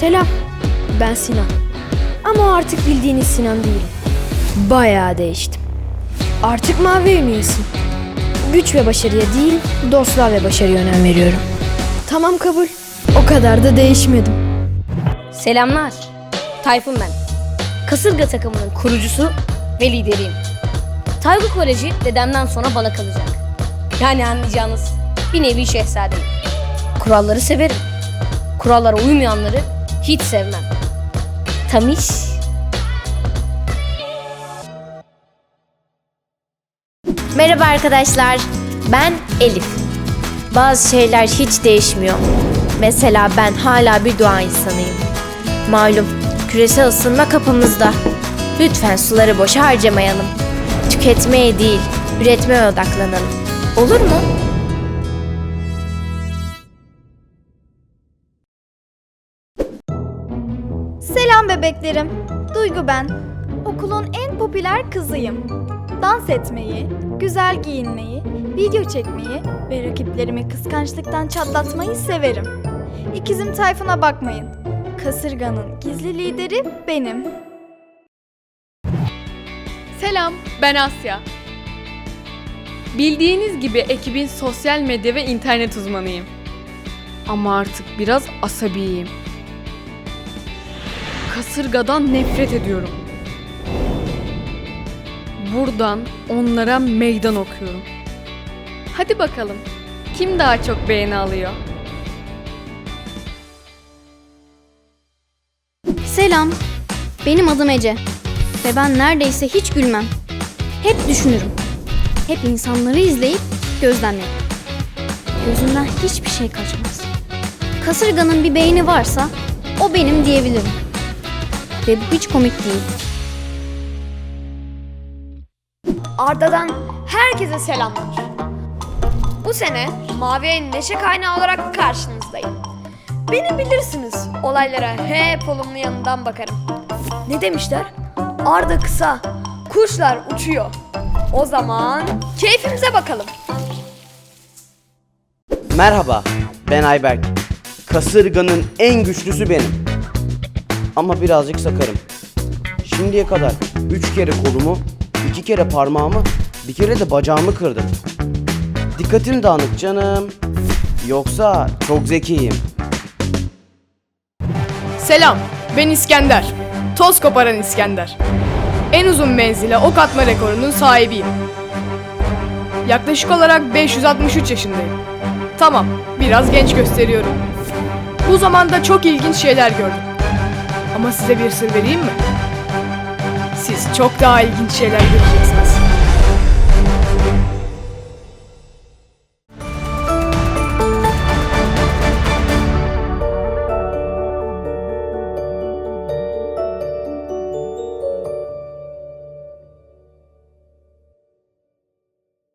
Selam. Ben Sinan. Ama artık bildiğiniz Sinan değilim. Bayağı değiştim. Artık mavi üyesin. Güç ve başarıya değil, dostluğa ve başarıya önem veriyorum. Tamam kabul. O kadar da değişmedim. Selamlar. Tayfun ben. Kasırga takımının kurucusu ve lideriyim. Taygu Koleji dedemden sonra bana kalacak. Yani anlayacağınız bir nevi şehzadeyim. Kuralları severim. Kurallara uymayanları hiç sevmem. Tamiş. Merhaba arkadaşlar. Ben Elif. Bazı şeyler hiç değişmiyor. Mesela ben hala bir doğa insanıyım. Malum küresel ısınma kapımızda. Lütfen suları boşa harcamayalım. Tüketmeye değil, üretmeye odaklanalım. Olur mu? Selam bebeklerim. Duygu ben. Okulun en popüler kızıyım. Dans etmeyi, güzel giyinmeyi, video çekmeyi ve rakiplerimi kıskançlıktan çatlatmayı severim. İkizim Tayfun'a bakmayın. Kasırganın gizli lideri benim. Selam, ben Asya. Bildiğiniz gibi ekibin sosyal medya ve internet uzmanıyım. Ama artık biraz asabiyim. Kasırgadan nefret ediyorum. Buradan onlara meydan okuyorum. Hadi bakalım, kim daha çok beğeni alıyor? Selam. Benim adım Ece. Ve ben neredeyse hiç gülmem. Hep düşünürüm. Hep insanları izleyip gözlemlerim. Gözümden hiçbir şey kaçmaz. Kasırganın bir beyni varsa o benim diyebilirim. Ve bu hiç komik değil. Arda'dan herkese selamlar. Bu sene Mavi Ay'ın neşe kaynağı olarak karşınızdayım. Beni bilirsiniz, olaylara hep olumlu yanından bakarım. Ne demişler? Arda kısa, kuşlar uçuyor. O zaman keyfimize bakalım. Merhaba, ben Ayberk. Kasırganın en güçlüsü benim. Ama birazcık sakarım. Şimdiye kadar üç kere kolumu, iki kere parmağımı, bir kere de bacağımı kırdım. Dikkatim dağınık canım. Yoksa çok zekiyim. Selam, ben İskender. Toz koparan İskender. En uzun menzile ok atma rekorunun sahibiyim. Yaklaşık olarak 563 yaşındayım. Tamam, biraz genç gösteriyorum. Bu zamanda çok ilginç şeyler gördüm. Ama size bir sır vereyim mi? Siz çok daha ilginç şeyler göreceksiniz.